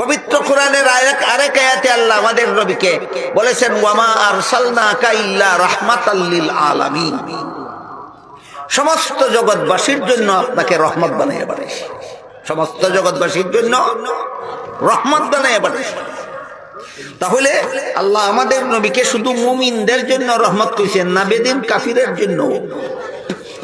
পবিত্র কোরআনের আয়াত, আরেক আয়াতে আল্লাহ আমাদের নবীকে বলেছেন, ওয়ামা আর আরসালনাকা ইল্লা রাহমাতাল্লিল আলামিন। সমস্ত জগৎবাসীর জন্য আপনাকে রহমত বানিয়ে পাঠিয়েছি সমস্ত জগৎবাসীর জন্য রহমত বানিয়ে পাঠিয়েছি তাহলে আল্লাহ আমাদের নবীকে শুধু মুমিনদের জন্য রহমত করেছেন না, বেদিন কাফিরের জন্য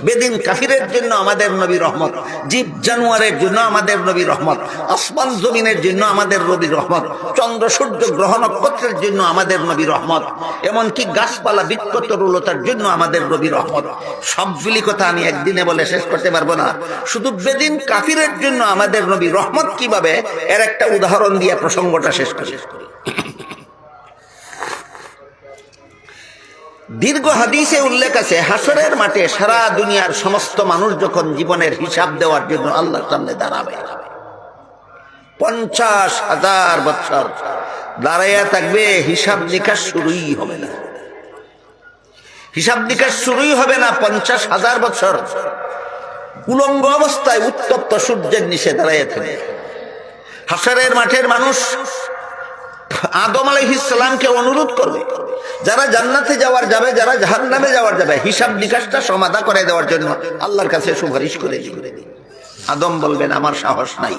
বেদিন কাফিরের জন্য আমাদের নবী রহমত, জীব জানোয়ারের জন্য আমাদের নবী রহমত, আসমান জমিনের জন্য আমাদের নবী রহমত, চন্দ্র সূর্য গ্রহ নক্ষত্রের জন্য আমাদের নবী রহমত, এমনকি গাছপালা বৃক্ষতরুলতার জন্য আমাদের নবী রহমত। সবগুলি কথা আমি একদিনে বলে শেষ করতে পারব না। শুধু বেদিন কাফিরের জন্য আমাদের নবী রহমত কীভাবে? এর একটা উদাহরণ দিয়ে প্রসঙ্গটা শেষ শেষ করি। দীর্ঘ হাদিসে উল্লেখ আছে হাসরের মাঠে সারা দুনিয়ার সমস্ত মানুষ যখন জীবনের হিসাব দেওয়ার জন্য আল্লাহর সামনে দাঁড়াবে। পঞ্চাশ হাজার বছর দাঁড়াইয়া থাকবে, হিসাব নিকাশ শুরুই হবে না। হিসাব নিকাশ শুরুই হবে না, পঞ্চাশ হাজার বছর। উলঙ্গ অবস্থায় উত্তপ্ত সূর্যের নিচে দাঁড়াইয়া থাকবে। হাসরের মাঠের মানুষ আদম আলহিসামকে অনুরোধ করবে, যারা জান্নাতে যাওয়ার যাবে, যারা জাহান্নামে যাওয়ার যাবে, হিসাব নিকাশটা সমাধা করে দেওয়ার জন্য আল্লাহর কাছে সুপারিশ করে আদম বলবেন, আমার সাহস নাই।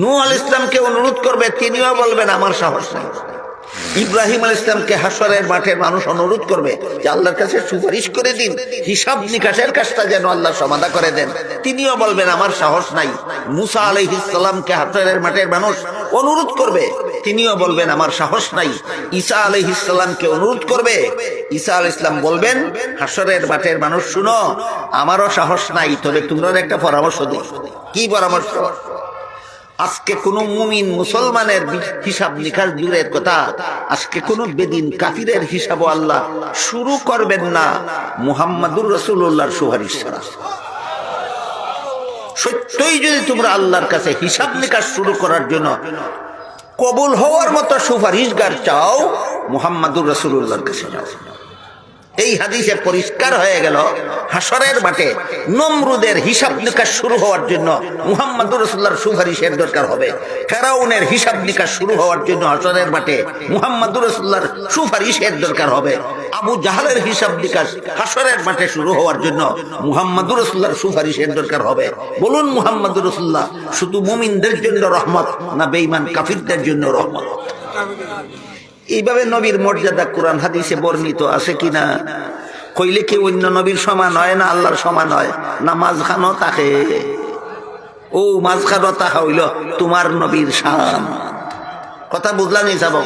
নু আল ইসলামকে অনুরোধ করবে, তিনিও বলবেন, আমার সাহস নাই। ইব্রাহিম আল ইসলামকে হাসরের মাঠের মানুষ অনুরোধ করবে যে আল্লাহর কাছে সুপারিশ করে দিন, হিসাব নিকাশের কাজটা যেন আল্লাহ সমাধা করে দেন। তিনিও বলবেন, আমার সাহস নাই। মুসা আলহ ইসলামকে হাসরের মাঠের মানুষ অনুরোধ করবে। তিনিও বলবেন, আমার সাহস নাই। ঈসা আলহ ইসলামকে অনুরোধ করবে। ঈসা আল ইসলাম বলবেন, হাসরের মাঠের মানুষ, শুনো, আমারও সাহস নাই, তবে তোমরা একটা পরামর্শ দিই। কি পরামর্শ? আজকে কোন মুমিন মুসলমানের হিসাব নিকাশ দূরের কথা, আজকে কোন বেদিন কাফিরের হিসাব আল্লাহ শুরু করবেন না মুহাম্মাদুর রসুল্লাহর সুহারিশ ছাড়া। সত্যই যদি তোমরা আল্লাহর কাছে হিসাব নিকাশ শুরু করার জন্য কবুল হওয়ার মতো সুপারিশগার চাও, মুহাম্মাদুর রসুল্লাহর কাছে যাও। এই হাদিসে পরিষ্কার হয়ে গেল হাসরের মাঠে। নমরুদের হিসাব নিকাশ শুরু হওয়ার জন্য মুহাম্মদুর রসুল্লাহর সুপারিশের দরকার হবে। ফেরাউনের হিসাব নিকাশ শুরু হওয়ার জন্য হাসরের মাঠে মুহাম্মদুর রসুল্লাহর সুপারিশের দরকার হবে। আবু জাহালের হিসাব নিকাশ হাসরের মাঠে শুরু হওয়ার জন্য মুহাম্মদুর রসুল্লাহর সুপারিশের দরকার হবে। বলুন মুহাম্মদুর রসুল্লাহ শুধু মুমিনদের জন্য রহমত না বেঈমান কাফিরদের জন্য রহমত? এইভাবে নবীর মর্যাদা কোরআন হাদিসে বর্ণিত আছে কিনা? কইলে কি অন্য নবীর সমান হয় না আল্লাহর সমান হয়? না মাঝখানো তাকে। ও মাঝখানো তাহা হইল তোমার নবীর শান। কথা বুঝলাম এই যাব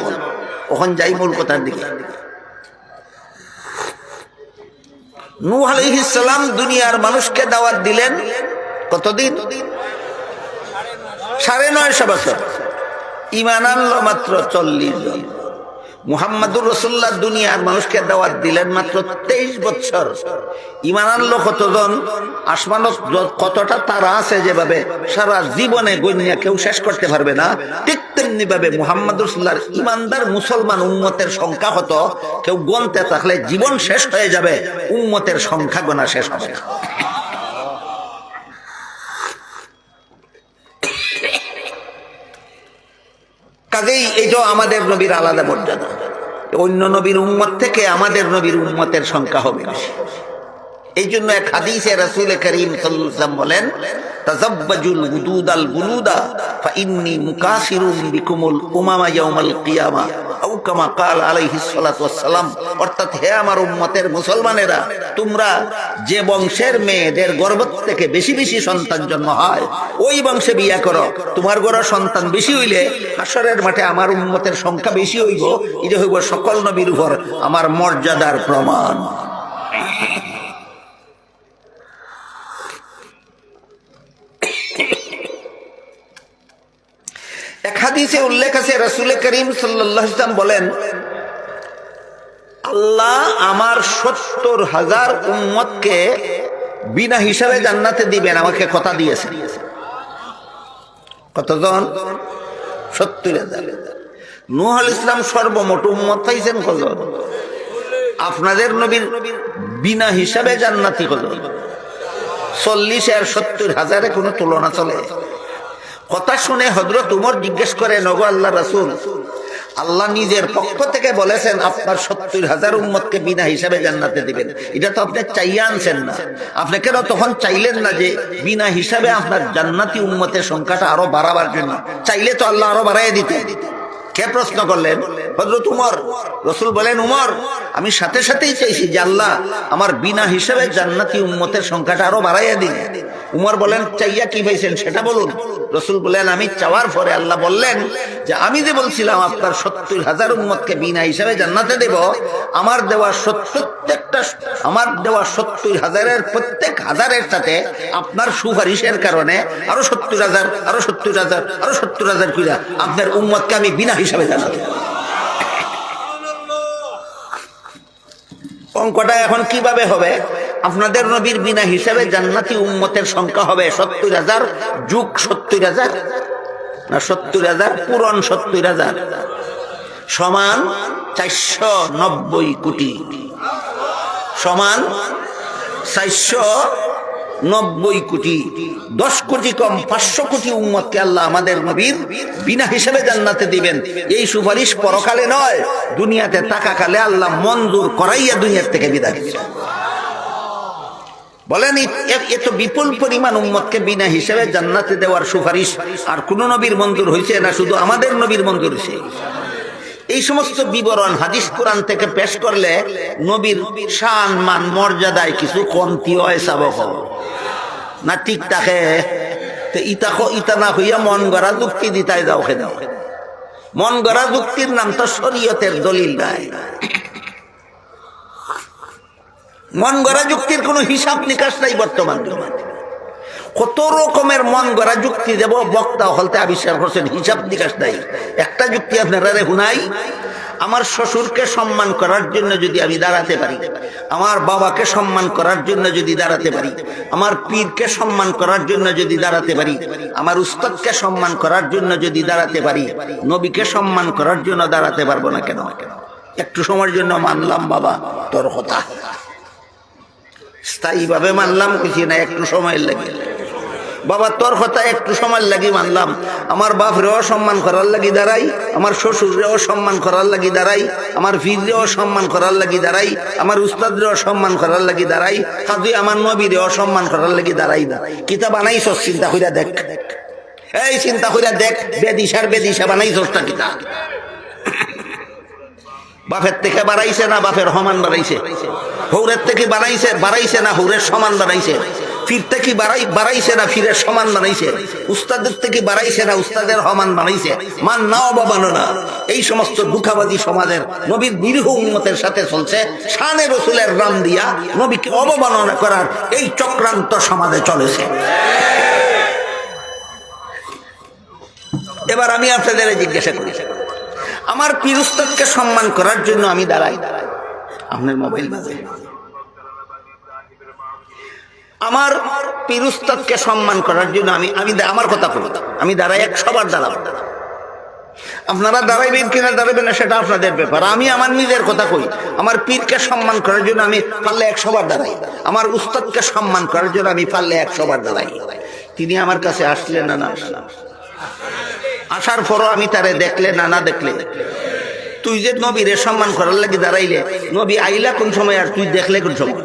ওখান যাই মূল কথার দিকে। নূহ আলাইহিসসালাম দুনিয়ার মানুষকে দাওয়াত দিলেন কতদিন? সাড়ে নয়শো বছর। ইমান আনলো মাত্র চল্লিশ জন। মুহাম্মাদুর রসুল্লাহ দুনিয়ার মানুষকে দাওয়াত দিলেন মাত্র তেইশ বছর। ইমান আনলো কতজন? আসমানত কতটা তারা আছে যেভাবে সারা জীবনে গণ্যা কেউ শেষ করতে পারবে না? ঠিক তেমনি ভাবে মুহাম্মদ রসুল্লাহর ইমানদার মুসলমান উম্মতের সংখ্যা হতো কেউ গনতে থাকলে জীবন শেষ হয়ে যাবে, উম্মতের সংখ্যা গোনা শেষ হবে কাজেই এটাও আমাদের নবীর আলাদা মর্যাদা। অন্য নবীর উম্মত থেকে আমাদের নবীর উম্মতের সংখ্যা হবে এই জন্য এক হাদিসে রাসুল করিম সাল্লাম বলেন তাজাব্বাজুল উদুদাল বুলুদা ফাইন্নী মুকাসিরুম বিকুমুল উমামা ইয়াউমাল কিয়ামা। আও কামা কাল আলাইহিস সালাতু ওয়াসসালাম, অর্থাৎ হে আমার উম্মতের মুসলমানেরা, তোমরা যে বংশের মেয়েদের গর্ভ থেকে বেশি বেশি সন্তান জন্ম হয়, ওই বংশে বিয়া করো। তোমার গড় সন্তান বেশি হইলে হাসরের মাঠে আমার উম্মতের সংখ্যা বেশি হইব এটা হইব সকল নবীর উপর আমার মর্যাদার প্রমাণ এক হাদিসে উল্লেখ আছে রসুল করিম সাল্লাম বলেন, আল্লাহ আমার সত্তর হাজার উম্মতকে বিনা হিসাবে জান্নাতে দিবেন, আমাকে কথা দিয়েছে কতজন? সত্তর হাজার। নুহ আল ইসলাম সর্বমোট উম্মত পাইছেন কজন? আপনাদের নবীর বিনা হিসাবে জান্নাতি কজন? চল্লিশ আর সত্তর হাজারে কোনো তুলনা চলে। কথা শুনে হজরত উমর জিজ্ঞেস করে, নগো আল্লাহ রাসুল, আল্লাহ নিজের পক্ষ থেকে বলেছেন আপনার সত্তর হাজার উম্মতকে বিনা হিসাবে জান্নাতে দিবেন। এটা তো আপনি চাইয়ে আনছেন না। আপনি কেন তখন চাইলেন না যে বিনা হিসাবে আপনার জান্নাতি উম্মতের সংখ্যাটা আরও বাড়াবার জন্য? চাইলে তো আল্লাহ আরও বাড়াই দিতে। কে প্রশ্ন করলেন? হজরত উমর, রসুল বলেন, উমর, আমি সাথে সাথেই চাইছি যে আল্লাহ আমার বিনা হিসাবে জান্নাতি উম্মতের সংখ্যাটা আরও বাড়াইয়া দিন। উমর বলেন, চাইয়া কি পাইছেন সেটা বলুন। রসুল বলেন, আমি চাওয়ার পরে আল্লাহ বললেন যে, আমি যে বলছিলাম, আপনার সত্তর হাজার উম্মতকে বিনা হিসাবে জান্নাতে দেব, আমার দেওয়া প্রত্যেকটা, আমার দেওয়া সত্তর হাজারের প্রত্যেক হাজারের সাথে আপনার সুপারিশের কারণে আরও সত্তর হাজার, আরও সত্তর হাজার, আরও সত্তর হাজার কইরা আপনার উম্মতকে আমি বিনা হিসাবে জানাতে অঙ্কটা এখন কীভাবে হবে? আপনাদের নবীর বিনা হিসাবে জান্নাতি উম্মতের সংখ্যা হবে সত্তর হাজার, যুগ সত্তর হাজার, না সত্তর হাজার, পূরণ সত্তর হাজার। সমান চারশো নব্বই কোটি। সমান চারশো নব্বই কোটি। দশ কোটি কম, পাঁচশো কোটি উম্মতকে আল্লাহ আমাদের নবীর বিনা হিসেবে জান্নাতে দিবেন। এই সুপারিশ পরকালে নয়, দুনিয়াতে টাকাকালে আল্লাহ মঞ্জুর করাইয়া দুনিয়ার থেকে বিদায় বলেন এত বিপুল পরিমাণ উম্মতকে বিনা হিসেবে জান্নাতে দেওয়ার সুপারিশ। আর কোন নবীর মঞ্জুর হয়েছে না, শুধু আমাদের নবীর মঞ্জুর হয়েছে এই সমস্ত বিবরণ হাদিস কোরআন থেকে পেশ করলে নবীর শান, মান, মর্যাদায় কিছু কমতি হয় সাবক না ঠিক থাকে? তো ইতা ইতা না হইয়া মন গড়া যুক্তি দিতাই যাও খে দাও। মন গড়া যুক্তির নাম তো শরীয়তের দলিল নাই। মন গড়া যুক্তির কোনো হিসাব নিকাশ নাই বর্তমান। কত রকমের মন গড়া যুক্তি দেব, বক্তা হলতে আবিষ্কার করছেন, হিসাব নিকাশ নাই। একটা যুক্তি আপনারা হুনাই আমার শ্বশুরকে সম্মান করার জন্য যদি আমি দাঁড়াতে পারি, আমার বাবাকে সম্মান করার জন্য যদি দাঁড়াতে পারি, আমার পীরকে সম্মান করার জন্য যদি দাঁড়াতে পারি, আমার উস্তাদকে সম্মান করার জন্য যদি দাঁড়াতে পারি, নবীকে সম্মান করার জন্য দাঁড়াতে পারব না কেন? একটু সময়ের জন্য মানলাম বাবা, তোর কথা। স্থায়ীভাবে মানলাম, কিছু না, একটু সময় লাগে। বাবা, তোর কথা একটু সময় লাগি মানলাম। আমার বাপ রেও সম্মান করার লাগি দাঁড়াই, আমার শ্বশুর রেও সম্মান করার লাগি দাঁড়াই, আমার ফির রেও সম্মান করার লাগি দাঁড়াই, আমার উস্তাদ রেও সম্মান করার লাগি দাঁড়াই, কাজে আমার নবী রেও সম্মান করার লাগি দাঁড়াই না। কিতা বানাইছ চিন্তা কইরা দেখ। এই চিন্তা কইরা দেখ, বেদিশার বেদিশা বানাইছস না কিতা? বাপের থেকে বাড়াইছে না, বাপের সমান বাড়াইছে? হৌরের থেকে বাড়াইছে বাড়াইছে না, হৌরের সমান বাড়াইছে। ফির থেকে বাড়াই, বাড়াইছে না, ফিরের সমান বানাইছে উস্তাদের থেকে বাড়াইছে না, উস্তাদের সমান বানাইছে মান না অবমানো না। এই সমস্ত দুঃখাবাদী সমাজের নবীর নিরীহ উন্মতের সাথে চলছে। শানে রসুলের নাম দিয়া নবীকে অবমাননা করার এই চক্রান্ত সমাজে চলেছে। এবার আমি আপনাদের জিজ্ঞাসা করি, আমার পীরুস্তাদকে সম্মান করার জন্য আমি দাঁড়াই। আপনার মোবাইল বাজে। আমার পীরুস্তাদকে সম্মান করার জন্য আমি আমি আমার কথা বলি আমি দাঁড়াই এক সবার দাঁড়াবো। আপনারা দাঁড়াইবেন কিনা দাঁড়াবেন না সেটা আপনাদের ব্যাপার। আমি আমার নিজের কথা কই। আমার পীরকে সম্মান করার জন্য আমি পারলে এক সবার দাঁড়াই। আমার উস্তাদকে সম্মান করার জন্য আমি পারলে একশো বার দাঁড়াই। তিনি আমার কাছে আসলেন না না আসার পরও আমি তারে দেখলে না না দেখলে তুই যে নবীরে সম্মান করার লাগে দাঁড়াইলে, নবী আইলা কোন সময় আর তুই দেখলে কোন সময়?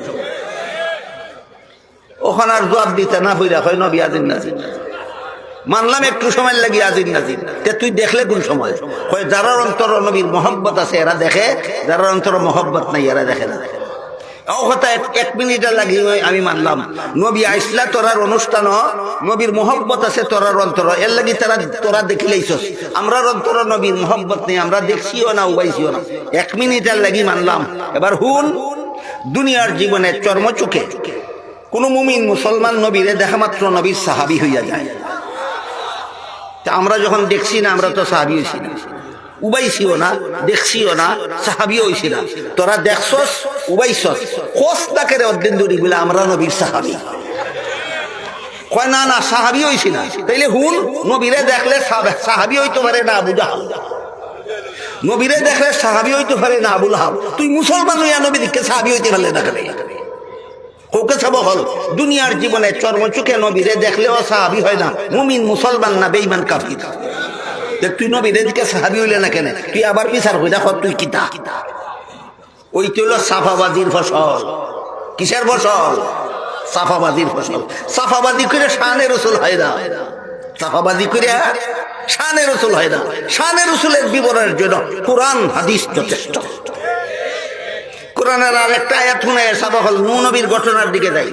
ওখানে আর জবাব দিতে না হইরা হয় নবী আজিন নাজিন মানলাম একটু সময় লাগি আজিন নাজিন তে তুই দেখলে কোন সময়? হয় যারা অন্তর নবীর মহব্বত আছে এরা দেখে যারা অন্তর মহব্বত নাই এরা দেখে না। এক- লাগি আমি মানলাম। নবী আইসলা তোরার নবীর মোহব্বত আছে তোরার অন্তর। এর লাগি তারা অন্তর নবীর মোহব্বত নেই, আমরা দেখছিও না উবাইছিও না। এক মিনিটের লাগি মানলাম। এবার হুন, দুনিয়ার জীবনে চর্ম চর্মচুকে কোন মুমিন মুসলমান নবীরে দেখা মাত্র নবীর সাহাবি হইয়া যায়। তা আমরা যখন দেখছি না, আমরা তো সাহাবি হইছি না। উবাইছিও না দেখছিও না, সাহাবিও হইছি না তোরা দেখছস উবাইছস কোস তাকে অদ্দিন দূরি বলে আমরা নবীর সাহাবি। কয়, না না, সাহাবি হইছি না তাইলে হুন, নবীরে দেখলে সাহাব- হইতে পারে না জাহাল। নবীরে দেখলে সাহাবি হইতে পারে না আবুল হাব তুই মুসলমান হইয়া নবী দিকে সাহাবি হইতে পারলে না কেন? কৌকে হল? দুনিয়ার জীবনে চর্মচুকে নবীরে দেখলেও সাহাবি হয় না। মুমিন মুসলমান না বেইমান কাফির। তুই নবীরে দিকে সাহাবি হইলে না কেন? তুই আবার বিচার হই, দেখো তুই কিতা? ওইটি হলো সাফাবাজির ফসল। কিসের ফসল? সাফাবাজির ফসল। সাফাবাজি করে শানে রসুল হয় না। সাফাবাজি করে শানে রসুল হয় না। শানে রসুলের বিবরণের জন্য কোরআন, হাদিস যথেষ্ট। কোরআনের আর একটা আয়াত শুনে হল নবীর ঘটনার দিকে যাই।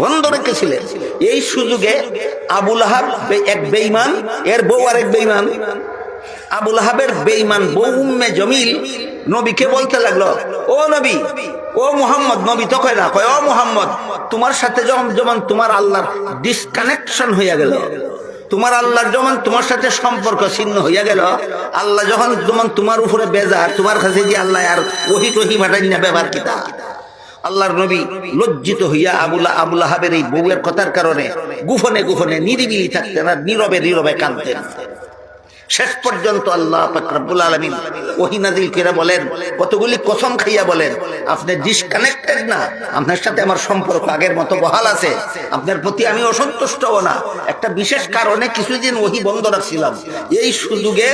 বন্ধ রেখেছিলেন এই সুযোগে আবুল আহাব এক বেইমান এর বউ আর এক বেইমান আবুল আহাবের বেইমান বউ জমিল নবীকে বলতে লাগল, ও নবী, ও মোহাম্মদ, নবী তো কয় না, কয়, ও মুহাম্মদ, তোমার সাথে যখন যেমন তোমার আল্লাহর ডিসকানেকশন হইয়া গেল, তোমার আল্লাহর যেমন তোমার সাথে সম্পর্ক ছিন্ন হইয়া গেল, আল্লাহ যখন যেমন তোমার উপরে বেজার, তোমার কাছে যে আল্লাহ আর ওহি টহি মাটাই না, ব্যবহার কিতা? আল্লাহর নবী লজ্জিত হইয়া আবুল্লাহ আবুল আহাবের এই বউয়ের কথার কারণে গুফনে গুফনে নিরিবিলি থাকতেন আর নীরবে নীরবে কাঁদতেন। শেষ পর্যন্ত আল্লাহ ফাকরাবুল আলমিন ওহিনাদিল কেরা বলেন, কতগুলি কসম খাইয়া বলেন, আপনি ডিসকানেক্টেড না, আপনার সাথে আমার সম্পর্ক আগের মতো বহাল আছে, আপনার প্রতি আমি অসন্তুষ্ট না। একটা বিশেষ কারণে কিছুদিন ওহি বন্ধ রাখছিলাম। এই সুযোগে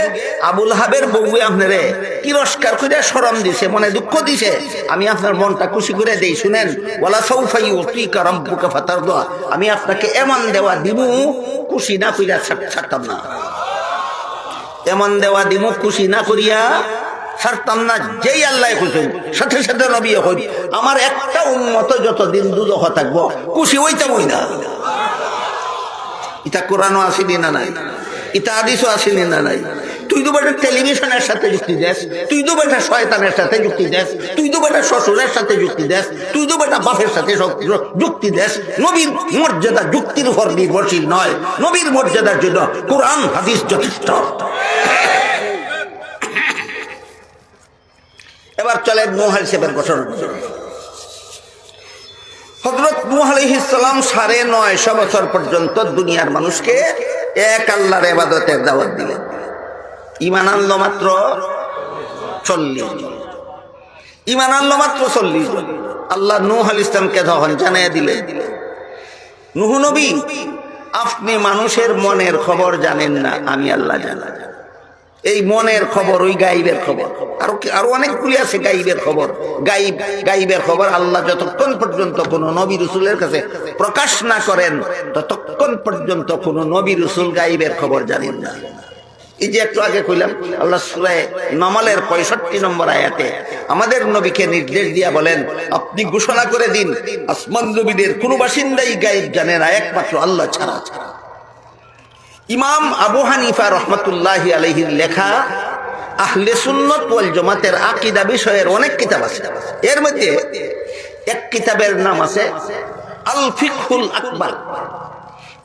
আবুল হাবের বউয়ে আপনারে তিরস্কার করে সরম দিছে, মনে দুঃখ দিছে। আমি আপনার মনটা খুশি করে দেই, শুনেন ওলা সৌফাই কারম বুকে ফাতার দোয়া আমি আপনাকে এমন দেওয়া দিমু, খুশি না কইরা ছাড়তাম না। এমন দেওয়া দিমু খুশি না করিয়া ছাড়তাম না, যেই আল্লাহ খুশি সাথে সাথে নবী হই আমার একটা উন্মত যতদিন দুদক থাকব, খুশি হইতাম হই না। ইটা কোরআনও আসেনি না নাই? ইটা আদিসও আসেনি না নাই? তুই তো বেটা টেলিভিশনের সাথে যুক্তি দেস, তুই তো বেটা শয়তানের সাথে যুক্তি দেস, তুই তো বেটা শ্বশুরের সাথে যুক্তি দেস, তুই তো বেটা বাপের সাথে যুক্তি দেস। নবীর মর্যাদা যুক্তির উপর নির্ভরশীল নয়। নবীর মর্যাদার জন্য কোরআন, হাদিস যথেষ্ট। এবার চলে নোহাল সেবের ঘটনা হজরত নূহ আলাইহিসসালাম সাড়ে নয়শো বছর পর্যন্ত দুনিয়ার মানুষকে এক আল্লাহর এবাদতের দাওয়াত দিলেন। ইমান আনলো মাত্র চল্লিশ ইমান আনলো মাত্র চল্লিশ আল্লাহ নূহ আল ইসলামকে তখন জানিয়ে দিলেন। নুহ নবী, আপনি মানুষের মনের খবর জানেন না, আমি আল্লাহ জানা। এই মনের খবর, ওই গাইবের খবর। আরও আরও অনেকগুলি আছে গাইবের খবর। গাইব, গাইবের খবর আল্লাহ যতক্ষণ পর্যন্ত কোন নবী রসুলের কাছে প্রকাশ না করেন, ততক্ষণ পর্যন্ত কোন নবী রসুল গাইবের খবর জানেন না। এই যে একটু আগে কইলাম, আল্লাহ সুরায় নমালের পঁয়ষট্টি নম্বর আয়াতে আমাদের নবীকে নির্দেশ দিয়া বলেন, আপনি ঘোষণা করে দিন, আসমান নবীদের কোন বাসিন্দাই গাইব জানে না, একমাত্র আল্লাহ ছাড়া ছাড়া ইমাম আবু হানিফা রহমতুল্লাহ আলহির লেখা আহলে সুন্নত জমাতের আকিদা বিষয়ের অনেক কিতাব আছে। এর মধ্যে এক কিতাবের নাম আছে আল ফিকুল আকবার।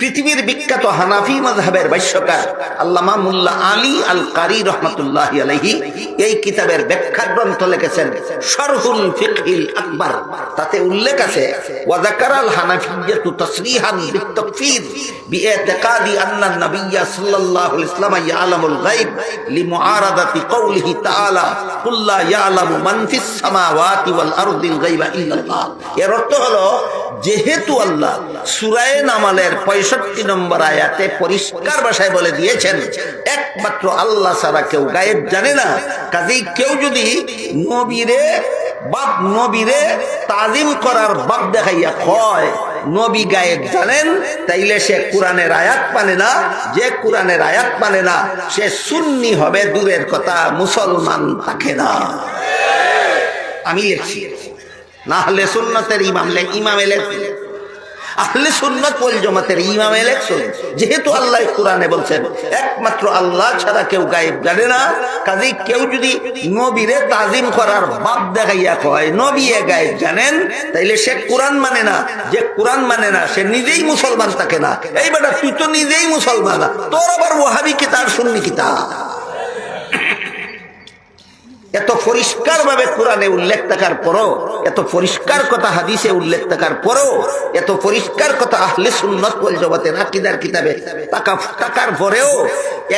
পৃথিবীর বিখ্যাত হানাফি mazhaবের ভাষ্যকার আল্লামা মুল্লা আলী আল কারি রহমতুল্লাহ আলহি এই কিতাবের ব্যাখ্যা গ্রন্থ লিখেছেন শরহুল ফিকহিল আকবর। তাতে উল্লেখ আছে ওয়াজাকার আল হানাফিয়্যাতু তাসরিহান বিত্তাকফির বিইতিকাদি আন্না নাবিয়্যা সাল্লাল্লাহু আলাইহি ওয়াসাল্লাম ইয়ালামুল গায়ব লিমুআরাদাতি কওলিহি তাআলা কুল ইয়ালামু মান ফিস সামাওয়াতি ওয়াল আরদিল গায়বা ইল্লাল্লাহ। এর অর্থ হলো, যেহেতু আল্লাহ সুরায়ে নামালের পঁয়ষট্টি নম্বর আয়াতে পরিষ্কার ভাষায় বলে দিয়েছেন, একমাত্র আল্লাহ ছাড়া কেউ গায়েব জানে না। কাজেই কেউ যদি নবীরে, বাপ নবীরে তাজিম করার বাপ দেখাইয়া কয়, নবী গায়েব জানেন, তাইলে সে কোরআনের আয়াত মানে না, যে কোরআনের আয়াত মানে না, সে সুন্নি হবে, দূরের কথা, মুসলমান থাকে না। আমি লিখছি, না হলে সুন্নতের ইমাম ইমামে লেখছি আহলে সুন্নাত যেহেতু আল্লাহ কোরআনে বলছেন, একমাত্র আল্লাহ ছাড়া কেউ গায়েব জানে না। কেউ যদি নবীরে তাজিম করার বাপ দেখাইয়া কয় নবী গায়েব জানেন, তাইলে সে কোরআন মানে না। যে কোরআন মানে না, সে নিজেই মুসলমান থাকে না। এই বেটা, তুই তো নিজেই মুসলমান তোর আবার ওহাবি কিতাব সুন্নি এত পরিষ্কার ভাবে কোরআনে উল্লেখ থাকার পরও এত পরিষ্কার কথা হাদিসে উল্লেখ থাকার পরও, এত পরিষ্কার কথা আহলে সুন্নত জমাতের আকিদার কিতাবে টাকা টাকার পরেও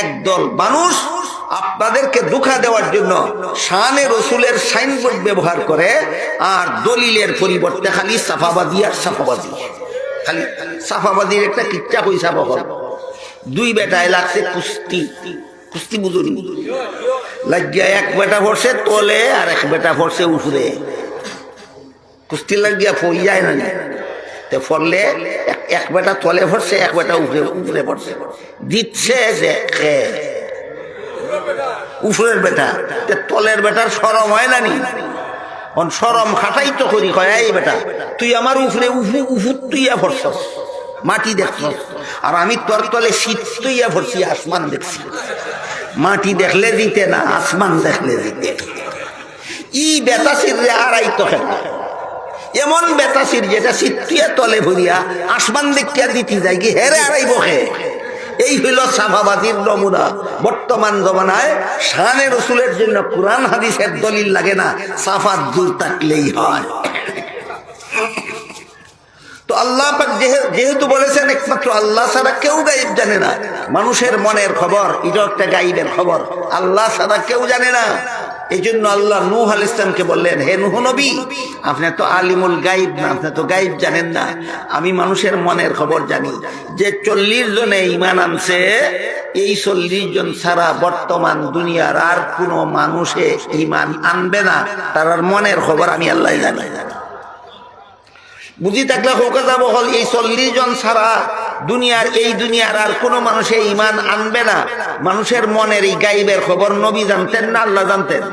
একদল মানুষ আপনাদেরকে দুঃখা দেওয়ার জন্য শানে রসুলের সাইনবোর্ড ব্যবহার করে আর দলিলের পরিবর্তে খালি সাফাবাদী আর সাফাবাদী। খালি সাফাবাদীর একটা কিচ্ছা পয়সা বহল দুই বেটায় লাগছে কুস্তি কুস্তি বুঝুন লাগিয়া এক বেটা ভরছে তলে আর এক বেটা ভরছে উপরে। কুস্তি লাগিয়া ফই যায় না তে ফরলে এক- বেটা তলে ভরছে, এক বেটা উপরে উপরে ভরছে। দিচ্ছে যে উপরের বেটা। তে তলের বেটার সরম হয় না নি? অন সরম খাটাই তো করি, কয়, এই বেটা, তুই আমার উপরে উফু উফু তুইয়া ভরছস, মাটি দেখছস। আর আমি তোর তলে শীত তুইয়া ভরছি, আসমান দেখছি। মাটি দেখলে দিতে না, আসমান দেখলে দিতে। ই বেতাসির রে আড়াই তো খেলা এমন বেতাসির যেটা শীতুয়া তলে ভরিয়া আসমান দেখিয়া দিতে যায় কি হেরে আড়াই বসে এই হইল সাফাবাদীর নমুনা। বর্তমান জমানায় শানে রসুলের জন্য কোরআন হাদিসের দলিল লাগে না, সাফাত দূর থাকলেই হয়। তো আল্লাহ যেহেতু বলেছেন, একমাত্র আল্লাহ ছাড়া কেউ গাইব জানে না। মানুষের মনের খবর এটা একটা গাইবের খবর। আল্লাহ ছাড়া কেউ জানে না। এই জন্য আল্লাহ নূহ আল ইসলামকে বললেন, হে নুহ নবী, আপনি তো আলিমুল গাইব না, আপনি তো গাইব জানেন না। আমি মানুষের মনের খবর জানি যে চল্লিশ জনে ইমান আনছে, এই চল্লিশ জন ছাড়া বর্তমান দুনিয়ার আর কোনো মানুষে ইমান আনবে না। তার মনের খবর আমি আল্লাহ জানি। বুঝি থাকলে হোক যাব হল, এই চল্লিশ জন ছাড়া দুনিয়ার এই দুনিয়ার আর কোনো মানুষে ইমান আনবে না। মানুষের মনের এই গাইবের খবর নবী জানতেন না, আল্লাহ জানতেন।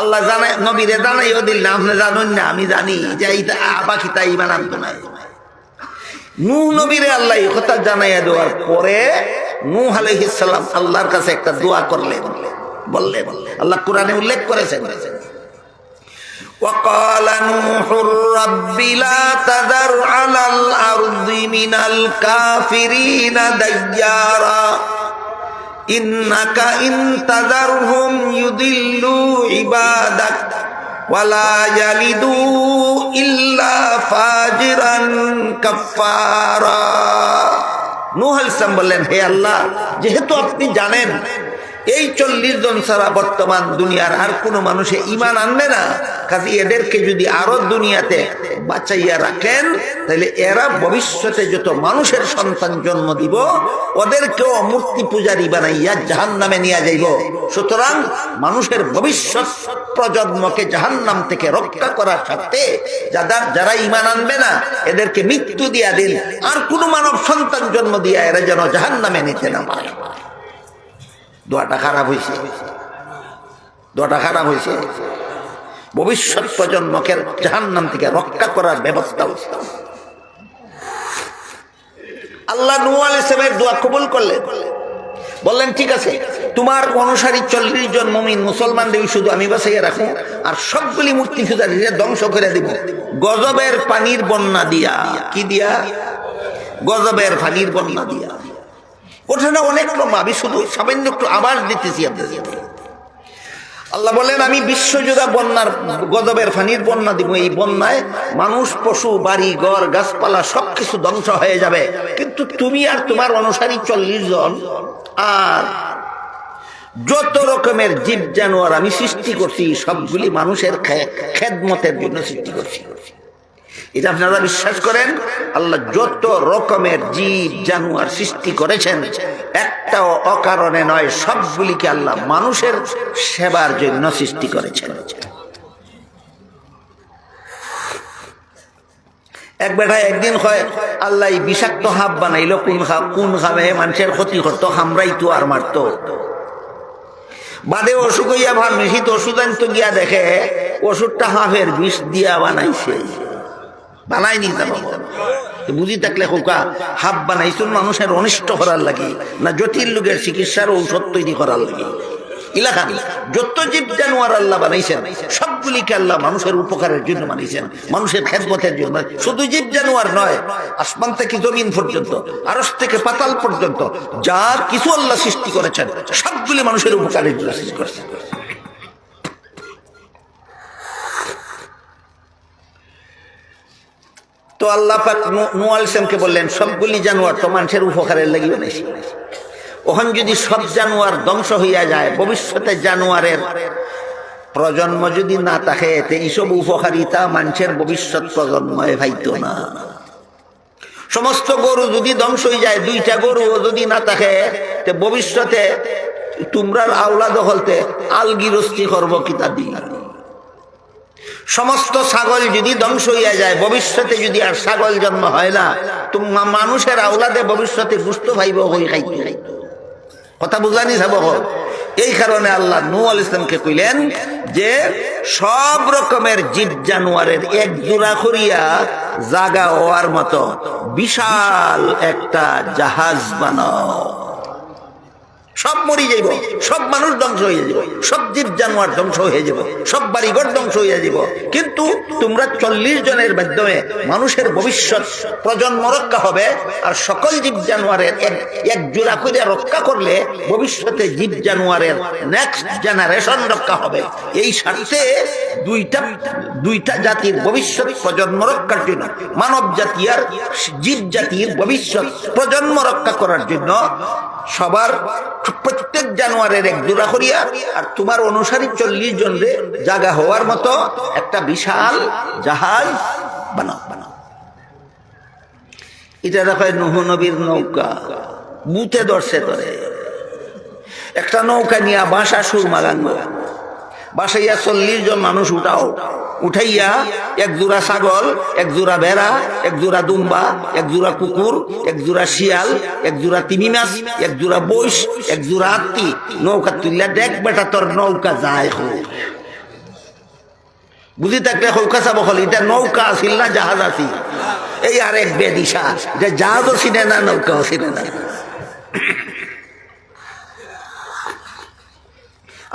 আল্লাহ জানে, নবীরে জানাইও দিল না, আপনি জানুন না, আমি জানি যে এইটা বাকি তাই ইমান আনতো না। নূহ নবীরে আল্লাহ কথা জানাইয়া দেওয়ার পরে নূহ আলাইহিস সালাম আল্লাহর কাছে একটা দোয়া করলেন। বললেন, আল্লাহ কোরআনে উল্লেখ করেছেন وقال نوح رب لا تذر على الأرض من الكافرين ديارا إنك إن تذرهم يضلوا عبادك ولا يلدوا إلا فاجرا كفارا নূহ আলাইহিস সালাম বললেন হে আল্লাহ যেহেতু আপনি জানেন এই চল্লিশ জন ছাড়া বর্তমান দুনিয়ার আর কোনো মানুষে ইমান আনবে না। কাজে এদেরকে যদি আরও দুনিয়াতে বাঁচাইয়া রাখেন, তাহলে এরা ভবিষ্যতে যত মানুষের সন্তান জন্ম দিব, ওদেরকেও মূর্তি পূজারি বানাইয়া জাহান নামে নিয়ে যাইব। সুতরাং মানুষের ভবিষ্যৎ প্রজন্মকে জাহান নাম থেকে রক্ষা করার সাথে যারা যারা ইমান আনবে না, এদেরকে মৃত্যু দিয়া দিন। আর কোনো মানব সন্তান জন্ম দিয়া এরা যেন জাহান নামে নিতে না পারে। দোয়াটা খারাপ হয়েছে দোয়াটা খারাপ হয়েছে ভবিষ্যৎ প্রজন্মকে জাহান নাম থেকে রক্ষা করার ব্যবস্থা আল্লাহ নুয়াল ইসলামের দোয়া কবুল করলেন। বললেন, ঠিক আছে, তোমার অনুসারী চল্লিশ জন মমিন মুসলমানদের শুধু আমি বাসাইয়া রাখো আর সবগুলি মূর্তি পূজারীরা ধ্বংস করে দিব। গজবের পানির বন্যা দিয়া। কি দিয়া? গজবের পানির বন্যা দিয়া। ওখানে অনেক লম্বা আমি শুধু সামান্য একটু আবার দিতেছি আপনাদের আল্লাহ বলেন, আমি বিশ্বজোড়া বন্যার, গজবের ফানির বন্যা দিব। এই বন্যায় মানুষ, পশু, বাড়ি, ঘর, গাছপালা সবকিছু ধ্বংস হয়ে যাবে। কিন্তু তুমি আর তোমার অনুসারী চল্লিশ জন, আর যত রকমের জীব জানোয়ার আমি সৃষ্টি করছি, সবগুলি মানুষের খেদমতের জন্য সৃষ্টি করছি। এটা আপনারা বিশ্বাস করেন? আল্লাহ যত রকমের জীব, জানোয়ার সৃষ্টি করেছেন, একটাও অকারণে নয়, সবগুলিকে আল্লাহ মানুষের সেবার জন্য সৃষ্টি করেছেন। এক বেটা একদিন হয়, আল্লাহ বিষাক্ত হাব বানাইলো, কোন খা কোন খাবে মানুষের ক্ষতি করতো, হামরাইতো আর মারতো। বাদে অসুখ হইয়া ভাব নিশিত ওষুধ গিয়া দেখে ওষুধটা হাফের বিষ দিয়া বানাইছে। তা বাবা বুঝি থাকলে হোকা হাব বানাইছুন মানুষের অনিষ্ট করার লাগে, না জটিল লোকের চিকিৎসার ঔষধ তৈরি করার লাগে। ইলাকান যত জীব জানোয়ার আল্লাহ বানাইছেন, সবগুলিকে আল্লাহ মানুষের উপকারের জন্য মানুষের জন্য। শুধু জীব জানোয়ার নয়, আসমান থেকে জমিন পর্যন্ত থেকে পাতাল পর্যন্ত কিছু আল্লাহ সৃষ্টি করেছেন, সবগুলি মানুষের উপকারের জন্য সৃষ্টি করেছেন। তো আল্লাহ পাক নুয়াল ইসলামকে বললেন সবগুলি জানোয়ার তো মানুষের উপকারের লাগি বানাইছি ওখান যদি সব জানোয়ার ধ্বংস হইয়া যায়, ভবিষ্যতে জানোয়ারের প্রজন্ম যদি না থাকে, তে এইসব উপকারিতা মানুষের ভবিষ্যৎ প্রজন্মে ভাইত না। সমস্ত গরু যদি ধ্বংস হয়ে যায়, দুইটা গরু যদি না থাকে, তে ভবিষ্যতে তোমরার আওলা দখলতে আলগিরস্তি করব কিতা দি সমস্ত ছাগল যদি ধ্বংস হইয়া যায়, ভবিষ্যতে যদি আর ছাগল জন্ম হয় না, তোমা মানুষের আওলাদে ভবিষ্যতে গুস্ত ভাইব হই খাইতে। কথা বুঝানি যাব এই কারণে আল্লাহ নু আল ইসলামকে কইলেন যে, সব রকমের জীব জানোয়ারের এক জোড়া করিয়া জাগা হওয়ার মতো বিশাল একটা জাহাজ বানাও। সব মরি যাইব, সব মানুষ ধ্বংস হয়ে যাব সব জীব জানোয়ার ধ্বংস হয়ে যাব সব বাড়িঘর ধ্বংস হয়ে যাব কিন্তু তোমরা চল্লিশ জনের মাধ্যমে মানুষের ভবিষ্যৎ প্রজন্ম রক্ষা হবে আর সকল জীব জানোয়ারের এক জোড়া করে রক্ষা করলে ভবিষ্যতে জীব জানোয়ারের নেক্সট জেনারেশন রক্ষা হবে। এই স্বার্থে দুইটা দুইটা জাতির ভবিষ্যৎ প্রজন্ম রক্ষার জন্য, মানব জাতি আর জীব জাতির ভবিষ্যৎ প্রজন্ম রক্ষা করার জন্য সবার প্রত্যেক জানুয়ারের এক জোড়া করিয়া আর তোমার অনুসারী চল্লিশ জন রে জাগা হওয়ার মতো একটা বিশাল জাহাজ বানাও বানাও। এটা দেখো নুহ নবীর নৌকা বুতে দর্শে ধরে একটা নৌকা নিয়ে বাসা সুর মাগাঙ্গ বাসাইয়া চল্লিশ জন মানুষ উঠাও। উঠাইয়া এক জোড়া ছাগল, এক জোড়া ভেড়া, এক জোড়া দুম্বা, এক জোড়া কুকুর, এক জোড়া শিয়াল, এক জোড়া তিমি মাছ, এক জোড়া বৈশ, এক জোড়া আত্মি নৌকা তুললা দেখ বেটা, তোর নৌকা যায় হোক বুঝি থাকলে হৌকা চাব হল এটা নৌকা আছিল না জাহাজ আছিল? এই আর এক বেদিশা এটা জাহাজও চিনে না, নৌকাও চিনে না।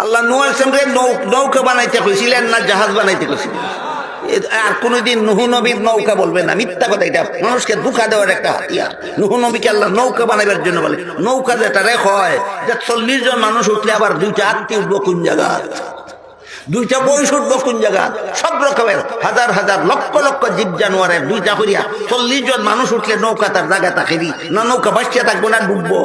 আল্লাহ নুয়াল ইসলামকে নৌকা বানাইতে কইছিলেন না জাহাজ বানাইতে কইছিলেন আর কোনোদিন নুহু নবীর নৌকা বলবে না, মিথ্যা কথা, এটা মানুষকে ধোকা দেওয়ার একটা হাতিয়ার। নুহু নবীকে আল্লাহ নৌকা বানাইবার জন্য বলে, নৌকা যেটা রেখ হয়, যে চল্লিশ জন মানুষ উঠলে আবার দুইটা আত্মীয় উঠবো কোন জায়গা দুইটা বয়স উঠবো কোন জায়গা? সব রকমের হাজার হাজার লক্ষ লক্ষ জীব জানোয়ারের দুইটা করিয়া চল্লিশ জন মানুষ উঠলে নৌকা তার জায়গা তাকে না নৌকা বাঁচিয়ে থাকব না, ডুববো।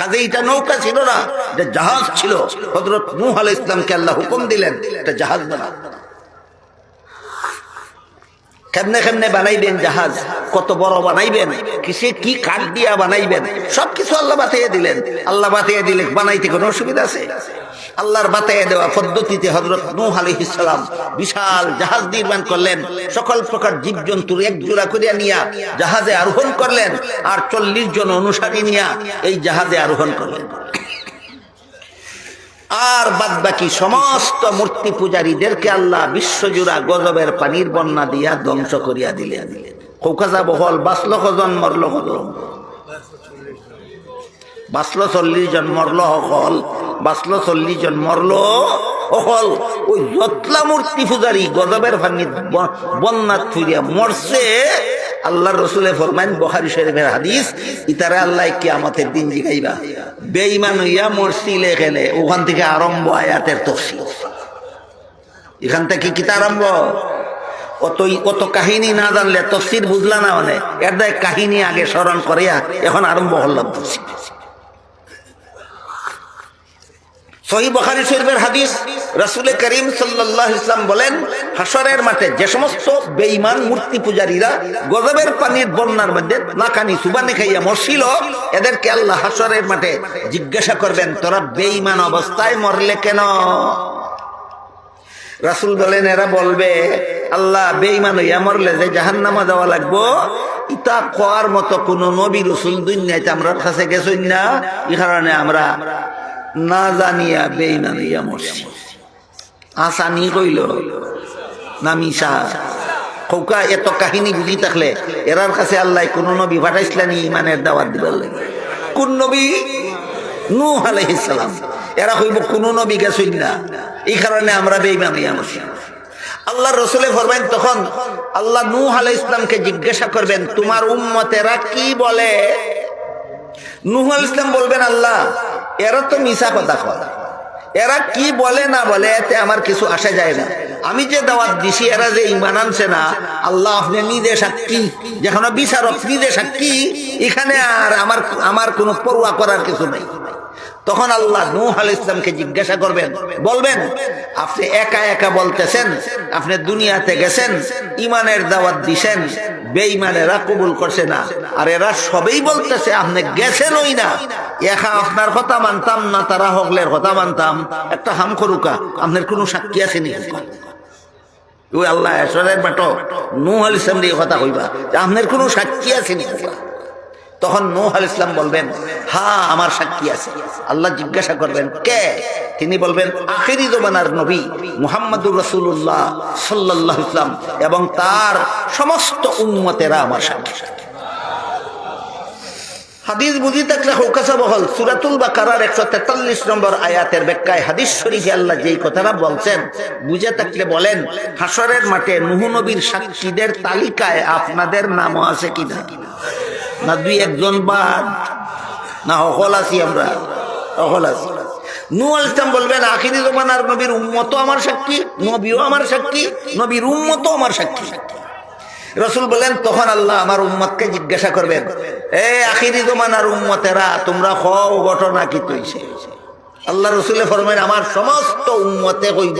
কাজে এটা নৌকা ছিল না, এটা জাহাজ ছিল। হজরত মুহ আল ইসলামকে আল্লাহ হুকুম দিলেন, এটা জাহাজ বানা কেমনে কেমনে বানাইবেন জাহাজ? কত বড় বানাইবেন? কিসে কি কাঠ দিয়া বানাইবেন? সব কিছু আল্লাহ বাতাইয়ে দিলেন। আল্লাহ বাতাইয়ে দিলে বানাইতে কোনো অসুবিধা আছে? আল্লাহর বাতাইয়ে দেওয়া পদ্ধতিতে হজরত নূহ আলাইহিস সালাম বিশাল জাহাজ নির্মাণ করলেন, সকল প্রকার জীবজন্তুর এক জোড়া করিয়া নিয়া জাহাজে আরোহণ করলেন আর চল্লিশ জন অনুসারী নিয়া এই জাহাজে আরোহণ করলেন। আর বাদ বাকি সমস্ত মূর্তি পূজারীদেরকে আল্লাহ বিশ্বজুড়া গজবের পানির বন্যা দিয়া ধ্বংস করিয়া দিলেন। কৌকাজা বহল বাঁচল কজন মরল কজন বাঁচল চল্লিশ জন মরল হল বাঁচল চল্লিশ জন মরল হল ওই যতলা মূর্তি পূজারী গজবের পানির বন্যা থুইয়া মরছে আল্লাহ রসুলে ফরমাইন বখারি শরীফের হাদিস, ইতারা আল্লাহ কিয়ামতের দিন জিগাইবা। বেঈমান হইয়া মরছিল এখানে ওখান থেকে আরম্ভ আয়াতের তফসিল। এখান থেকে কিতা আরম্ভ? অত অত কাহিনী না জানলে তফসির বুঝলা না মানে এর কাহিনী আগে স্মরণ করিয়া এখন আরম্ভ হল্লাম তফসির বখারি করিম ইসলাম বলেন হাসরের মাঠে যে সমস্ত মূর্তি পূজারীরা গজবের বন্যার মধ্যে সুবানি খাইয়া এদেরকে আল্লাহ হাসরের মাঠে জিজ্ঞাসা করবেন, তোরা বেঈমান অবস্থায় মরলে কেন? রাসুল বলেন, এরা বলবে, আল্লাহ বেঈমান হইয়া মরলে যে জাহান নামা যাওয়া লাগবো, ইতা কোয়ার মতো কোন নবী রসুল দুনিয়াতে আমরা কাছে না, এই কারণে আমরা না জানিয়া বেইমানিয়া মরছি আসানি কইল, না মিশা, খৌকা, এত কাহিনী বুঝি থাকলে এরার কাছে আল্লাহ কোন নবী পাঠাইছিলেন ইমানের দাওয়াত দিবার লাগে। কোন নবী? নু আলাইহিস সালাম। এরা কইব, কোন নবী গেছই না। এই কারণে আমরা হইয়া বসি আল্লাহ রসুলে ফরবেন তখন আল্লাহ নূহ আলাইহিস ইসলামকে জিজ্ঞাসা করবেন, তোমার উম্মতেরা কি বলে? নূহ ইসলাম বলবেন, আল্লাহ এরা তো মিশা কথা কয়। এরা কি বলে না বলে এতে আমার কিছু আসা যায় না। আমি যে দাওয়াত দিছি, এরা যে ইমান আনছে না, আল্লাহ আপনি নিজে সাক্ষী। যেখানে বিচারক নিজে সাক্ষী, এখানে আর আমার আমার কোনো পড়ুয়া করার কিছু নেই। তখন আল্লাহ নূহ আল ইসলামকে জিজ্ঞাসা করবেন, বলবেন, আপনি একা একা বলতেছেন, আপনি দুনিয়াতে গেছেন ইমানের দাওয়াত দিছেন, বেঈমানেরা কবুল করছে না, আর এরা সবেই বলতেছে, আপনি গেছেন ওই না। একা আপনার কথা মানতাম না, তারা হকলের কথা মানতাম। একটা হাম করুকা আপনার কোনো সাক্ষী আছে নি ওই আল্লাহ এসরের নূহ আল ইসলাম কথা কইবা আপনার কোনো সাক্ষী আছে নি তখন নূহ আল ইসলাম বলবেন হ্যাঁ আমার সাক্ষী আছে। আল্লাহ জিজ্ঞাসা করবেন, কে? তিনি বলবেন, আখেরি জমানার নবী মুহাম্মদুর রসুল্লাহ সাল্লাহ ইসলাম এবং তার সমস্ত উন্মতেরা আমার সাক্ষী। হাদিস বুঝি থাকলে হৌকাসা বহল, সুরাতুল বাকারার একশো তেতাল্লিশ নম্বর আয়াতের ব্যাখ্যায় হাদিস শরীফে আল্লাহ যেই কথাটা বলছেন, বুঝে থাকলে বলেন হাসরের মাঠে নুহু নবীর সাক্ষীদের তালিকায় আপনাদের নামও আছে কিনা? না দুই একজন বাদ, না অকল আছি আমরা, অকল আছি। নু আল ইসলাম বলবেন আখিরি জমানার নবীর উম্মত আমার সাক্ষী, নবীও আমার সাক্ষী, নবীর উম্মতও আমার সাক্ষী। রসুল বলেন, তখন আল্লাহ আমার উম্মতকে জিজ্ঞাসা করবেন, এ আখিরি জমানার উম্মতেরা, তোমরা হও ঘটনা কি তৈছে? আল্লাহ রসুলে ফরমেন আমার সমস্ত উম্মতে কইব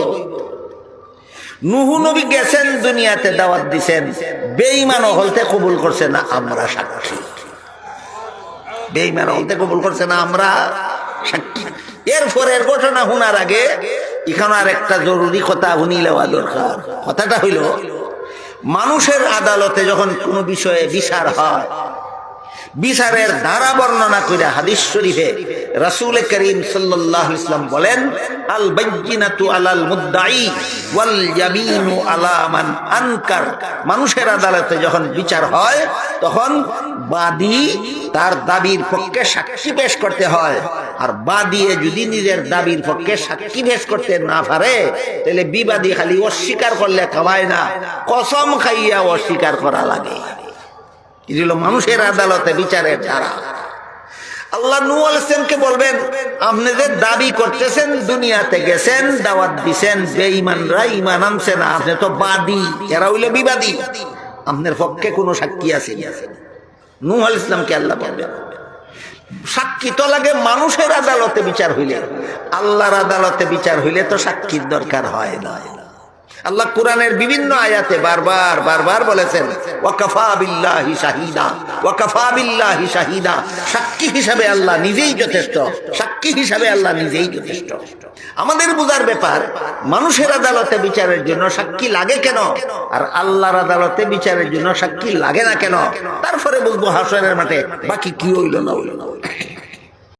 নুহু নবী গেছেন, দুনিয়াতে দাওয়াত দিছেন। বেঈমান হলতে কবুল করছে না, আমরা সাক্ষী। বেঈমান হলতে কবুল করছে না, আমরা সাক্ষী। এরপরের ঘটনা শোনার আগে এখানে আর একটা জরুরি কথা শুনি নেওয়া দরকার। কথাটা হইল, মানুষের আদালতে যখন কোনো বিষয়ে বিচার হয় বিচারের ধারা বর্ণনা করে হাদিস শরীফে রাসূল করিম আলাইহি ইসলাম বলেন আল বাইয়িনাতু আলাল মুদ্দাই ওয়াল ইয়ামিনু মান আনকার। মানুষের আদালতে যখন বিচার হয়, তখন বাদী তার দাবির পক্ষে সাক্ষী পেশ করতে হয়। আর বাদিয়ে যদি নিজের দাবির পক্ষে সাক্ষী পেশ করতে না পারে, তাহলে বিবাদী খালি অস্বীকার করলে খাওয়ায় না। কসম খাইয়া অস্বীকার করা লাগে। এগুলো মানুষের আদালতে, বিচারের ধারা। আল্লাহ নু আলাইসলামকে বলবেন, আপনি যে দাবি করতেছেন, দুনিয়াতে গেছেন, দাওয়াত দিছেন, বেঈমানরা ইমান আনছে না, আপনি তো বাদী, এরা হইল বিবাদী। আপনার পক্ষে কোনো সাক্ষী আছে নূহ আল ইসলামকে আল্লাহ বলবেন, সাক্ষী তো লাগে মানুষের আদালতে বিচার হইলে। আল্লাহর আদালতে বিচার হইলে তো সাক্ষীর দরকার হয় না। আল্লাহ কোরআনের বিভিন্ন আয়াতে বারবার বারবার বলেছেন, ওয়াকাফা বিল্লাহি শাহিদা, ওয়াকাফা বিল্লাহি শাহিদা। সাক্ষী হিসাবে আল্লাহ নিজেই যথেষ্ট, সাক্ষী হিসাবে আল্লাহ নিজেই যথেষ্ট। আমাদের বোঝার ব্যাপার, মানুষের আদালতে বিচারের জন্য সাক্ষী লাগে কেন? আর আল্লাহর আদালতে বিচারের জন্য সাক্ষী লাগে না কেন? তারপরে বুঝব হাসনের মাঠে বাকি কি হইল না হইল না।